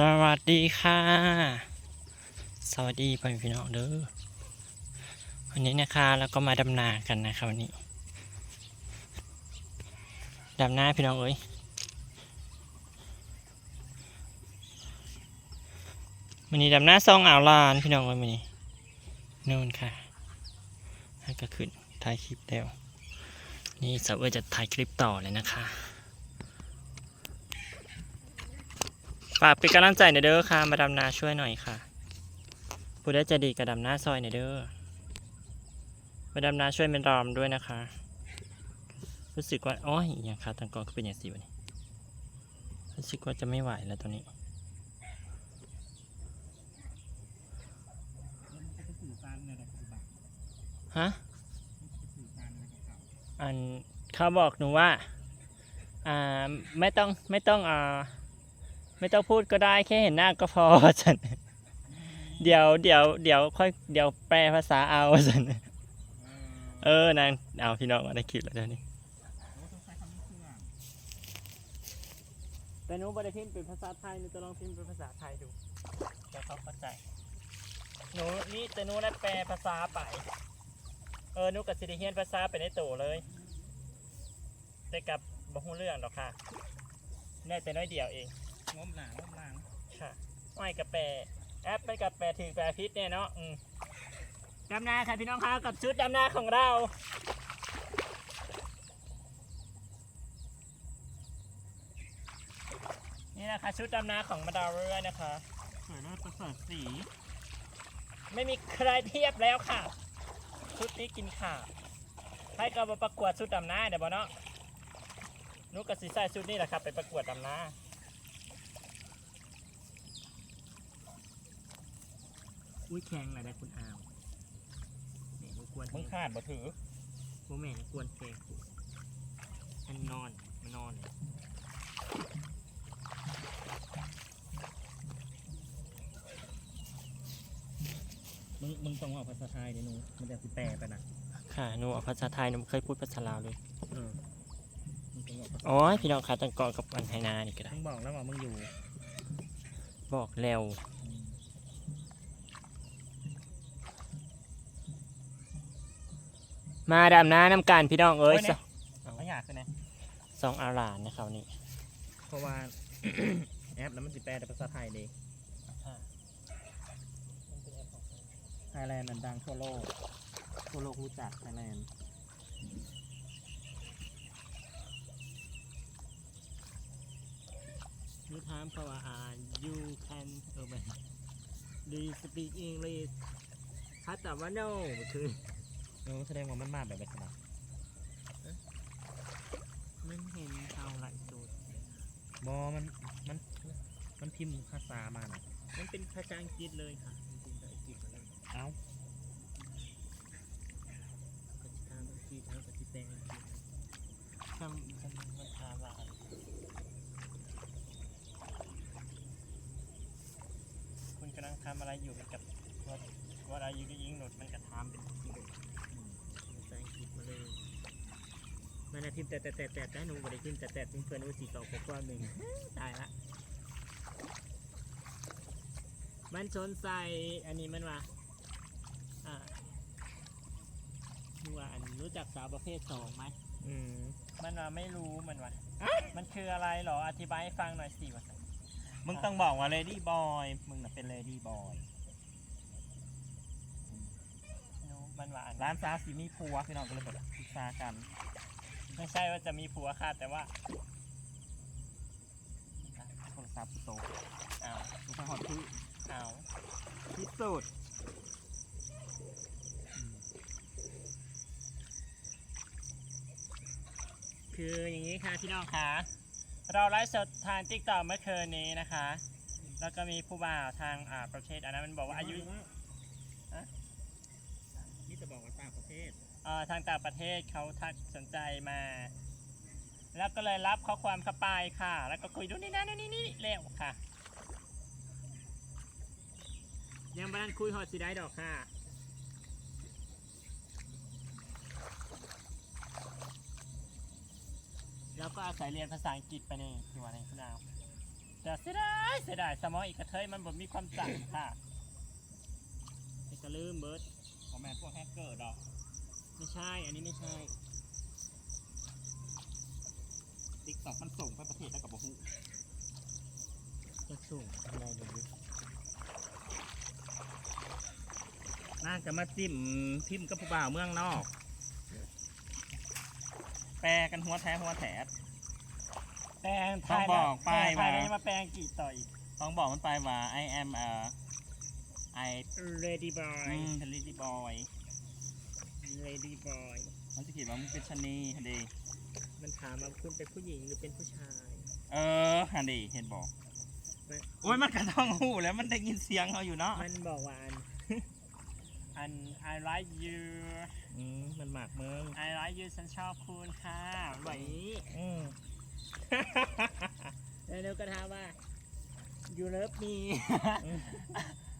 สวัสดีค่ะ สวัสดีพ่อพี่น้องเด้อวันนี้นะคะเราก็มาดำนากันนะคะวันนี้ดำนาพี่น้องเอ้ยวันนี้ดำนาซองอ่าวลานพี่น้องเอ้ยวันนี้นู่นค่ะแล้วก็ขึ้นถ่ายคลิปแล้วนี่สาวเอจะถ่ายคลิปต่อเลยนะคะ ฝากเป็นกำลังใจหน่อยเด้อค่ะ มาดำนาช่วยหน่อยค่ะผู้ได้จะดีกับดำหน้าซอยหน่อยเด้อมาดำนาช่วยเป็นรอมด้วยนะคะ รู้สึกว่าอ้ยอย่างขาตังกอนก็เป็นอย่างสีวันนี้รู้สึกว่าจะไม่ไหวแล้วตอนนี้ฮะอันเขาบอกหนูว่าอ่าไม่ต้องไม่ต้องอ่า ไม่ต้องพูดก็ได้แค่เห็นหน้าก็พอฉันเดี๋ยวเดี๋ยวเดี๋ยวค่อยเดี๋ยวแปลภาษาเอาฉันเออนางเอาพี่น้องมาได้คลิปแล้วเดี๋ยวนี้แต่หนูบได้พิมพ์เป็นภาษาไทยหนูจะลองพิมพ์เป็นภาษาไทยดูจะเขาเข้าใจหนูนี่แต่หนูได้แปลภาษาไป เออหนูกับสิริเฮียนภาษาไปในตัวเลย แต่กับบ่ฮู้เรื่องดอกค่ะได้แต่น้อยเดียวเอง งมหลางงมหลางค่ะไม่กับแปรแอปไปกับแปรถือแปรพิษเนี่ยเนาะอืมดำนาค่ะพี่น้องคะกับชุดดำนาของเรานี่นะคะชุดดำนาของมาดาวเรือนะคะสวยแล้วประเสริฐสี ไม่มีใครเทียบแล้วค่ะ ชุดนี้กินขาดให้ก็มาประกวดชุดดำนาเดี๋ยวบอเนาะนุกกับสีใส่ชุดนี้แหละครับไปประกวดดำนา อุ้ยแข็งอะไรได้คุณอาวเนี่ยมันกวนมึงขาดบ่ถือโมแม่นกวนแข็งมันนอนมันนอนเลยมึงมึงต้องเอาภาษาไทยเดี๋ยวหนูมันจะสิแปลไปนะค่ะหนูเอาภาษาไทยหนูไม่เคยพูดภาษาลาวเลยเออมึงต้องบอกภาษาโอ้ยพี่น้องคะตังกอกับอันไทนานี่ก็ได้ มึงบอกแล้วว่ามึงอยู่บอกแล้ว อื มมาดำน้ำน้ำกันพี่น้องเอ้ยสเอาอยากใช่ไหมสองอาหลานนะครับนี่เพราะว่าแอปนั้นมันสิแปลแต่ภาษาไทยเด้ไทยแลนด์มันดังทั่วโลกทั่วโลกรู้จักไทยแลนด์นูถามเขาว่าอ่าน you can เออไป do you speak English ถ้าตอบว่า no ก็คือ เออแสดงว่ามันมาแบบลักษณะมันเห็นเอาไหลสุดบอมันมันมันพิมพ์ภาษามาน่ะมันเป็นภาษาอังกฤษเลยค่ะมันเป็นภาษาอังกฤษเลยเอ้าก็จะทำอังกฤษทั้งปฏิแปลงอังกฤษทำทำมันถามว่าอะไรคุณกำลังทำอะไรอยู่กับว่าว่าอะไรอยู่ในยิงหนดมันกระทำเป็นที่เลย ภาษาอังกฤษมาเลย มันนะพิมแต่แต่แต่แต่แต่หนูบ่ได้พิมแต่แต่พิมเพื่อนหนูสี่ต่อหกว่าหนึ่งตายละมันชนใส่อันนี้มันว่าอ่าหนูว่าอันรู้จักสาวประเภทสองไหมอืมมันว่าไม่รู้มันว่ามันคืออะไรเหรออธิบายให้ฟังหน่อยสิว่ามึงต้องบอกว่า lady boy มึงน่ะเป็น lady boy หนูมันว่านร้านซาซิมีพัวพี่น้องก็เลยแบบศึกษากัน ไม่ใช่ว่าจะมีผัวค่ะแต่ว่าโทรศัพท์โตอ้าวทุกคนหอดคืออ้าวที่สุดคืออย่างนี้ค่ะพี่น้องคะเราไลฟ์สดทางติ๊กต็อกเมื่อคืนนี้นะคะ แล้วก็มีผู้บ่าวทางอ่าประเทศอันนั้นมันบอกว่าอายุ ฮะ นี่จะบอกว่าต่างประเทางต่างประเทศเขาทักสนใจมา แล้วก็เลยรับข้อความเข้าไปค่ะ แล้วก็คุยดูนี่นั่นนนี่นี่เร็วค่ะ ยังบ้านคุยหอดสีได้ดอกค่ะแล้วก็อาศัยเรียนภาษาอังกฤษไปนี่ที่ว่าในคุณดาวแต่เสียดายเสียดายสมองอีกกระเทยมันบ่มีความจำค่ะไอ้กระลืมเบิร์ดคอมแมนพวกแฮกเกอร์ดอก ไม่ใช่ อันนี้ไม่ใช่ ติ๊กต็อกมันส่งไปประเทศแล้วกับบ่ฮู้จะสูงอะไรเดี๋ยวนี้น่าจะมาจิ้มพิมพ์กับผู้บ่าวเมืองนอก แปลกันหัวแท้หัวแถดแปลงไทต้องยบอกป้ายไทยมาแล้วมาแปลงกี่ต่อยต้องบอกมันไปว่า I am a I Lady Boy อืม Lady Boy Lady Boy มันจะคิดว่ามึงเป็นชะนีฮันดีมันถามว่าคุณเป็นผู้หญิงหรือเป็นผู้ชายเออฮันดีเห็นบอกไม่โอ้ยมันก็ต้องหูแล้วมันได้ยินเสียงเขาอยู่เนาะมันบอกว่าอัน อัน I like you อืมมันหมากเมือง I like you ฉันชอบคุณค่ะแบบนี้อืม แล้วเดี๋ยวก็ถามว่า you love me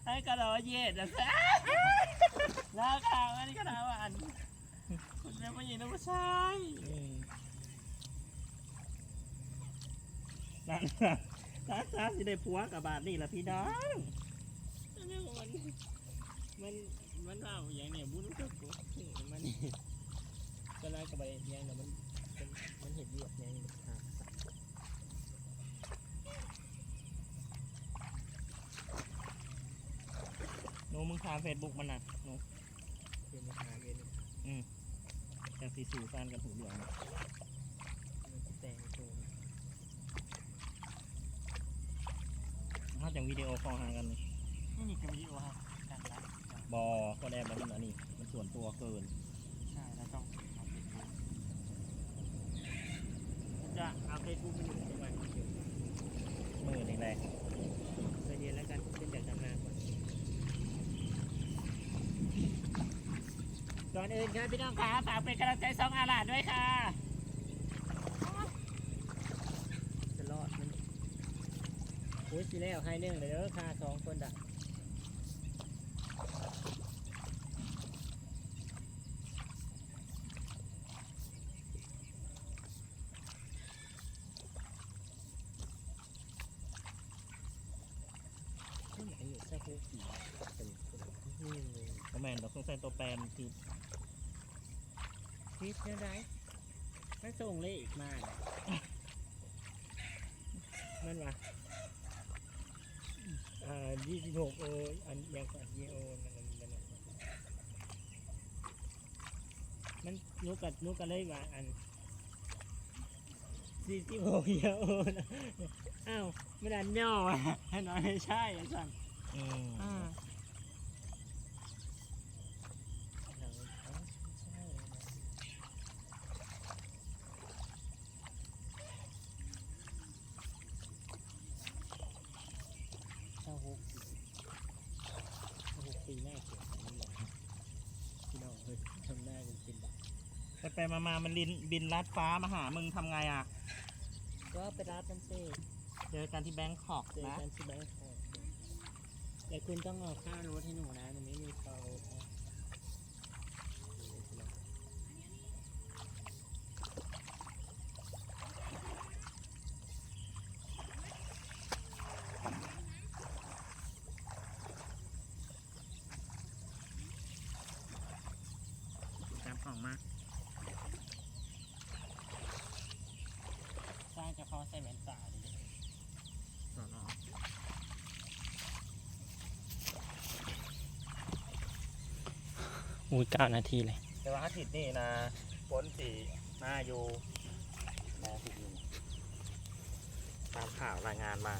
ไอ้ก็รอเย็ดนะ ซะแล้วค่ะอันนี้ก็ถามว่าอันคุณเป็นผู้หญิงหรือผู้ชายอืมนั่นน่ะถ้าถ้าสิได้ผัวกับบาทนี่ละพี่น้องอันนี้มันมันมันเอาอย่างเนี้ยบุญก็กูมันก็น่ากับไปอย่างเนี้ยมันมันมันเห็นเรียบอย่างนี้ครับหนูมึงทาเฟซบุ๊กมันน่ะหนู เป็นปัญหาเป็นจากสีสู่ฟานกันหูเหลืองน่ะมันจะแต่งตัวถ้าจังวิดีโอคอลหากันนี่นี่นี่คือวิดีโอฮะกันละบอก็ได้มันอันนี้มันส่วนตัวเกิน ใช่แล้วต้องเอาเฟซบุ๊กจะเอาเฟซบุ๊กมันอยู่ในวันเดียวมือนี่แหละใจเย็นแล้วกันขึ้นจากทำงาน ก่อนก่อนอื่นครับพี่น้องครับฝากเป็นกำลังใจสองอาลาดด้วยค่ะ จะรอดมันโอ้ยสิแล้วให้หนึ่งเลยเด้อค่ะสองคนดักที่ไหนอยู่แค่พวกผีเป็นคนนี่เลยก็แมนเราต้องใส่ตัวแปรมันคือ คิดยังไงมันส่งเลขมาน่ะมันว่าอ่ายี่สิบหกโออันยังกว่ายี่โอนั่นนั่นนั่นนั่นมันนุกกับนุกกันเลยว่าอันสี่สิบหกเยโอนะอ้าวไม่ดันย่ออะให้น้อยไม่ใช่อะสั่งอืมอ่าถ้าหกปีถ้าหกปีหน้าเขียวของมันเลยพี่น้องเฮ้ยทำหน้ากันเป็นแบบ ไปไป มามามันลินบินลัดฟ้ามาหามึงทำไงอะ ก็ไปรับกันสิเจอกันที่แบงคอกเจอนะ กันที่แบงค์คอกแต่คุณต้องเอาค่ารถให้หนูนะหนูไม่มีค่ารถนะ ตามของมา สร้างเฉพาะใส่แว่นตาเลยดิ สอนอ อุ้ยเก้านาทีเลย แต่ว่าอาทิตย์นี่นะฝนสีหน้าอยู่นาทิตย์นี้ตามข่าวรายงานมา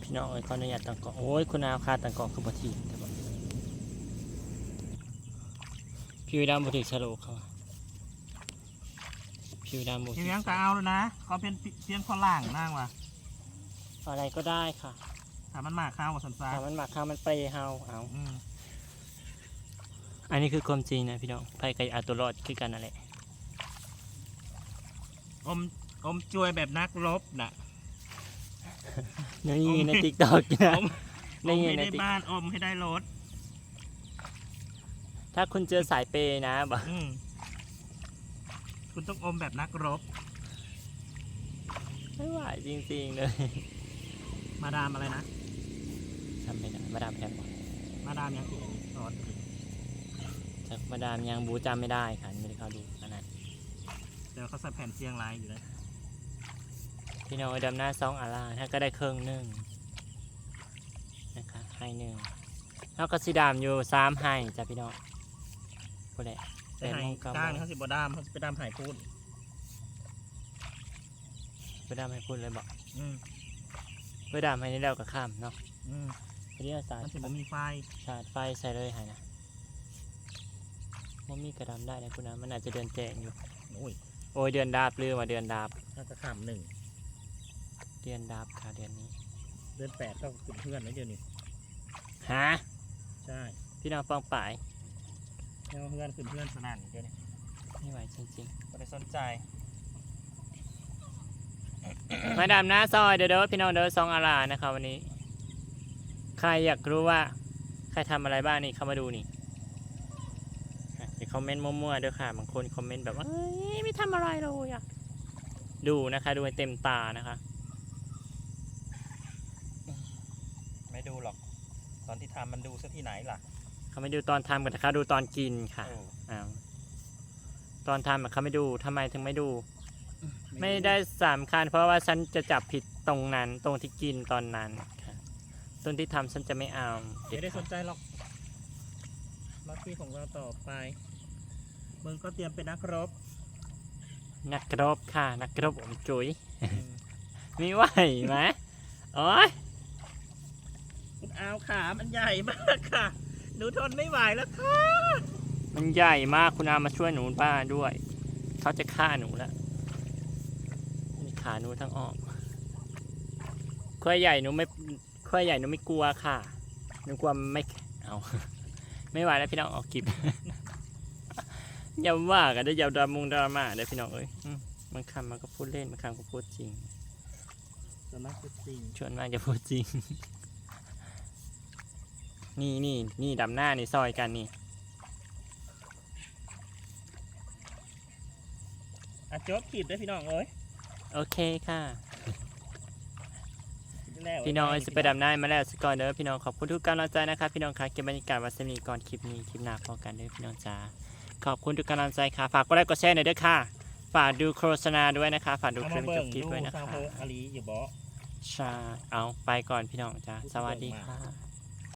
พี่น้องเอ้ยขออนุญาตตั้งกล้องโอ้ยคุณอาคาตั้งกล้องคือบ่ทีแต่ว่าผิวดำบ่ถึกสโลกเขาอะผิวดำบ่ทีถึกนี้ก็เอาแล้วนะเขาเป็นเสียงฝรั่งนั่งว่ะอะไรก็ได้ค่ะถามมันมาข้าวกับสันซาถ้ามันมาข้าวมันเปรย์เฮาเอา อืมอันนี้คือความจริงนะพี่น้องไปกับเอาตัวรอดคือกันนั่นแหละอมอมจวยแบบนักรบน่ะนี่ในติ๊กต็อกนะอมนี่อมให้ในได้ติ๊กบ้านอมให้ได้รถ ถ้าคุณเจอสายเปย์นะบอกอืมคุณต้องอมแบบนักรบ ไม่ไหวจริงๆเลย มาดามอะไรนะทำไม่ได้มาดามแพงกว่ามาดามยังกินซอสจาก มาดามยังบูจำไม่ได้ค่ะไม่ได้เข้าดูอันนั้นเดี๋ยวเขาใส่แผ่นเชียงรายอยู่เลยพี่น้องดำหน้าซองอาราถ้าก็ได้เครื่องหนึ่งนะคะให้หนึ่งแล้วก็สีดำอยู่สามให้จ้ะพี่น้องพูดเลยแต่ให้แปดโมงเก้าโมงก้างนี่เขาสิบดามเขาสิไปดามหายพูดไปดำให้พูดเลยบอกอืมไปดำให้นี่แล้วก็ข้ามเนาะอืมทีนี้เอาสายมันสิบ่มีไฟชาร์จไฟใส่เลยให้นะ ว่ามีกระดำได้นะคุณนะมันอาจจะเดือนแจงอยู่ โอ้ยโอ้ยเดือนดาบลืมว่าเดือนดาบถ้าจะขำหนึ่ง เดือนดาบค่ะเดือนนี้เดือนแปดก็ขึ้นเพื่อนแล้วเดี๋ยวนี้ฮะใช่พี่น้องปองป่ายแล้วเพื่อนขึ้นเพื่อนสนั่นเดี๋ยวนี้ไม่ไหวจริงไม่ได้สนใจ ๆ มาดามหน้าซอยเด้อเด้อพี่น้องเด้อซองอารานะคะวันนี้ ใครอยากรู้ว่า ใครทำอะไรบ้างนี่เข้ามาดูนี่อะอย่า คอมเมนต์มั่วๆเด้อค่ะ บางคนคอมเมนต์แบบว่าเอ้ยไม่ทำอะไรเลยอะดูนะคะ ดูให้เต็มตานะคะ ไม่ดูหรอก ตอนที่ทำมันดูซะที่ไหนล่ะ เขาไม่ดูตอนทำกันนะคะ ดูตอนกินค่ะโอ้อ้าวตอนทำอะเขาไม่ดูทำไมถึงไม่ดู ไม่ได้สำคัญเพราะว่าฉันจะจับผิดตรงนั้น ตรงที่กินตอนนั้นค่ะตรงที่ทำฉันจะไม่เอาไม่ได้สนใจหรอกหน้าที่ของเราต่อไป มึงก็เตรียมเป็นนักรบ นักรบค่ะ นักรบผมจุ๋ยมีไหวไหมโอ้ยคุณอาวขามันใหญ่มากค่ะ หนูทนไม่ไหวแล้วค่ะ มันใหญ่มากคุณอามาช่วยหนูป้าด้วย เขาจะฆ่าหนูแล้วมีขาหนูทั้งออกควายใหญ่หนูไม่ควายใหญ่หนูไม่กลัวค่ะ หนูกลัวไม่ เอา ไม่ไหวแล้วพี่น้องออกคลิปอ ย่าว่ากันได้อย่าดรามุงดราม่าเด้อพี่น้องเอ้ยอืมบางคำมันก็พูดเล่นบางคำก็พูดจริงส่วนมากคือจริงชวนมากจะพูดจริง นี่นี่นี่ดำหน้านี่ซอยกันนี่อะจบคลิปได้พี่น้องเอ้ยโอเคค่ะแล้วพี่น้องไอ้สไปดำหน้ามาแล้วสกอนเด้อพี่น้องขอบคุณทุกกำลังใจนะครับพี่น้องค่ะเก็บบรรยากาศวัสนีก่อนคลิปนี้คลิปหน้าพอกันเด้อพี่น้องจ้า ขอบคุณทุกกำลังใจค่ะ ฝากกดไลค์กดแชร์หน่อยเด้อค่ะ ฝากดูโฆษณาด้วยนะคะ ฝากดูเอาคลิมาปจเบิ่บงคลิปดูด้วยนะซาวคะโฮอาลีอยู่บ่ใช่เอาไปก่อนพี่น้องจ้าสวัสดีค่ะ